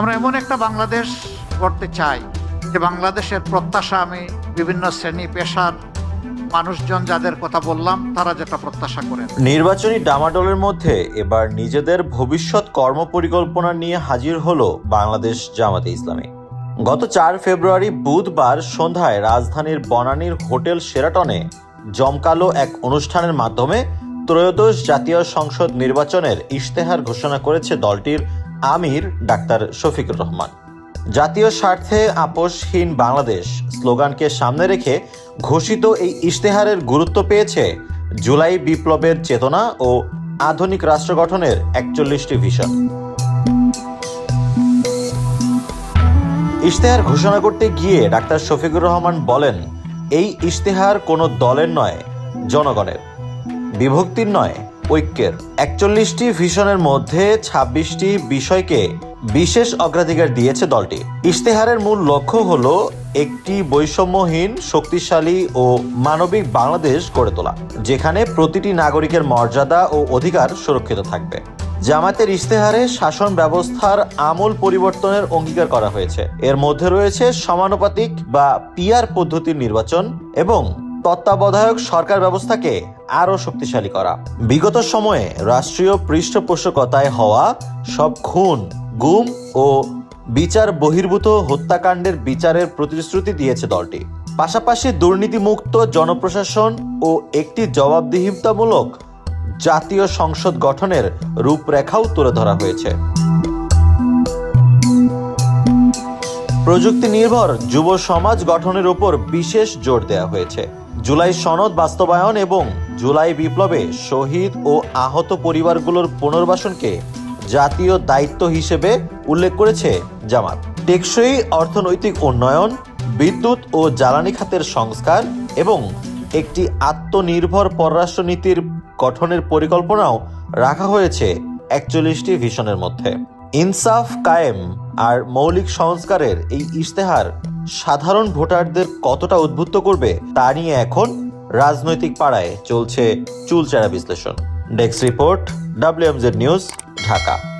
আমরা এমন একটা বাংলাদেশ গড়তে চাই যে বাংলাদেশের প্রত্যাশা আমি বিভিন্ন শ্রেণি পেশার মানুষজন যাদের কথা বললাম, তারা যেটা প্রত্যাশা করেন। নির্বাচনী ডামাডোলের মধ্যে এবার নিজেদের ভবিষ্যৎ কর্মপরিকল্পনা নিয়ে হাজির হলো বাংলাদেশ জামাতে ইসলামী। গত চার ফেব্রুয়ারি বুধবার সন্ধ্যায় রাজধানীর বনানীর হোটেল শেরাটনে জমকালো এক অনুষ্ঠানের মাধ্যমে ত্রয়োদশ জাতীয় সংসদ নির্বাচনের ইশতেহার ঘোষণা করেছে দলটির আমির, ডাক্তার শফিকুর রহমান। জাতীয় স্বার্থে আপোষহীন বাংলাদেশ স্লোগানকে সামনে রেখে ঘোষিত এই ইশতেহারের গুরুত্ব পেয়েছে জুলাই বিপ্লবের চেতনা ও আধুনিক রাষ্ট্র গঠনের একচল্লিশটি ভিশন। ইশতেহার ঘোষণা করতে গিয়ে ডাক্তার শফিকুর রহমান বলেন, এই ইশতেহার কোনো দলের নয়, জনগণের। বিভক্তির নয় ঐক্যের। একচল্লিশটি ভিশনের মধ্যে ছাব্বিশটি বিষয়কে বিশেষ অগ্রাধিকার দিয়েছে দলটি। ইশতেহারের মূল লক্ষ্য হল একটি বৈষম্যহীন, শক্তিশালী ও মানবিক বাংলাদেশ গড়ে তোলা, যেখানে প্রতিটি নাগরিকের মর্যাদা ও অধিকার সুরক্ষিত থাকবে। জামাতের ইশতেহারে শাসন ব্যবস্থার আমূল পরিবর্তনের অঙ্গীকার করা হয়েছে। এর মধ্যে রয়েছে সমানুপাতিক বা পিয়ার পদ্ধতির নির্বাচন এবং তত্ত্বাবধায়ক সরকার ব্যবস্থাকে আরও শক্তিশালী করা। বিগত সময়ে রাষ্ট্রীয় পৃষ্ঠপোষকতায় হওয়া সব খুন, গুম ও বিচার বহির্ভূত হত্যাকাণ্ডের বিচারের প্রতিশ্রুতি দিয়েছে দলটি। পাশাপাশি দুর্নীতিমুক্ত জনপ্রশাসন ও একটি জবাবদিহিতামূলক জাতীয় সংসদ গঠনের রূপরেখাও তুলে ধরা হয়েছে। প্রযুক্তি নির্ভর যুব সমাজ গঠনের উপর বিশেষ জোর দেওয়া হয়েছে। জুলাই সনদ বাস্তবায়ন এবং জুলাই বিপ্লবে শহীদ ও আহত পরিবারগুলোর পুনর্বাসনকে জাতীয় দায়িত্ব হিসেবে উল্লেখ করেছে জামাত। টেকসই অর্থনৈতিক উন্নয়ন, বিদ্যুৎ ও জ্বালানি খাতের সংস্কার এবং একটি আত্মনির্ভর পররাষ্ট্রনীতির গঠনের পরিকল্পনাও রাখা হয়েছে একচল্লিশটি ভিশনের মধ্যে। ইনসাফ কায়েম আর মৌলিক সংস্কারের এই ইশতেহার সাধারণ ভোটারদের কতটা উদ্বুদ্ধ করবে তা নিয়ে এখন রাজনৈতিক পাড়ায় চলছে চুলচেরা বিশ্লেষণ। Desk report W M Z news Dhaka.